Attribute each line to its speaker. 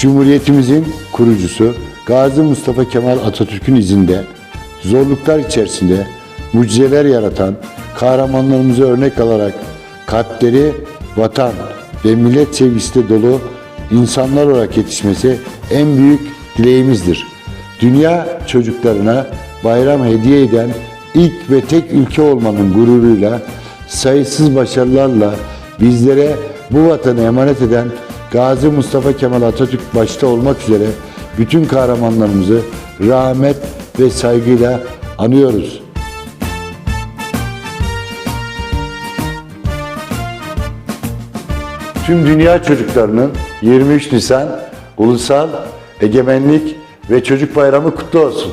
Speaker 1: Cumhuriyetimizin kurucusu Gazi Mustafa Kemal Atatürk'ün izinde zorluklar içerisinde mucizeler yaratan kahramanlarımızı örnek alarak kalpleri vatan ve millet sevgisiyle dolu insanlar olarak yetişmesi en büyük dileğimizdir. Dünya çocuklarına bayram hediye eden ilk ve tek ülke olmanın gururuyla sayısız başarılarla bizlere bu vatanı emanet eden Gazi Mustafa Kemal Atatürk başta olmak üzere bütün kahramanlarımızı rahmet ve saygıyla anıyoruz. Tüm dünya çocuklarının 23 Nisan Ulusal Egemenlik ve Çocuk Bayramı kutlu olsun.